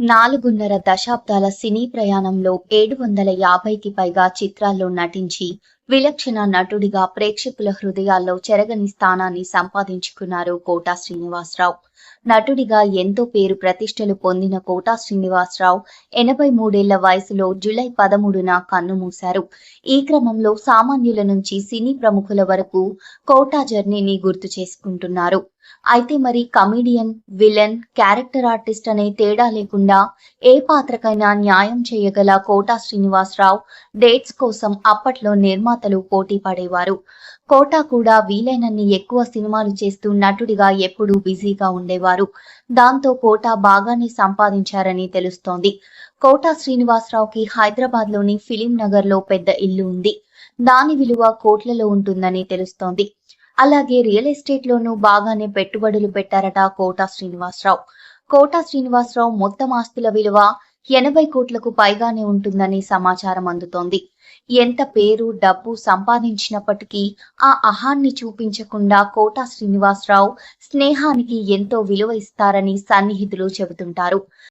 నాలుగున్నర దశాబ్దాల సినీ ప్రయాణంలో ఏడు వందల యాభైకి పైగా చిత్రాల్లో నటించి విలక్షణ నటుడిగా ప్రేక్షకుల హృదయాల్లో చెరగని స్థానాన్ని సంపాదించుకున్నారు కోటా శ్రీనివాసరావు. నటుడిగా ఎంతో పేరు ప్రతిష్టలు పొందిన కోటా శ్రీనివాసరావు ఎనభై మూడేళ్ళ వయసులో జూలై పదమూడున కన్నుమూశారు ఈ క్రమంలో సామాన్యుల నుంచి సినీ ప్రముఖుల వరకు కోటా జర్నీని గుర్తు చేసుకుంటున్నారు. అయితే మరి కమీడియన్ విలన్ క్యారెక్టర్ ఆర్టిస్ట్ అనే తేడా లేకుండా ఏ పాత్రకైనా న్యాయం చేయగల కోటా శ్రీనివాసరావు డేట్స్ కోసం అప్పట్లో నిర్మాత నిర్మాతలు పోటీ పడేవారు. కోటా కూడా వీలైనన్ని ఎక్కువ సినిమాలు చేస్తూ నటుడిగా ఎప్పుడూ బిజీగా ఉండేవారు. దాంతో కోటా బాగానే సంపాదించారని తెలుస్తోంది. కోటా శ్రీనివాసరావుకి హైదరాబాద్లోని ఫిలిం నగర్లో పెద్ద ఇల్లు ఉంది. దాని విలువ కోట్లలో ఉంటుందని తెలుస్తోంది. అలాగే రియల్ ఎస్టేట్ లోనూ బాగానే పెట్టుబడులు పెట్టారట కోటా శ్రీనివాసరావు. కోటా శ్రీనివాసరావు మొత్తం ఆస్తుల విలువ ఎనభై కోట్లకు పైగానే ఉంటుందని సమాచారం అందుతోంది. ఎంత పేరు డబ్బు సంపాదించినప్పటికీ ఆ అహాన్ని చూపించకుండా కోటా శ్రీనివాసరావు స్నేహానికి ఎంతో విలువ ఇస్తారని సన్నిహితులు చెబుతుంటారు.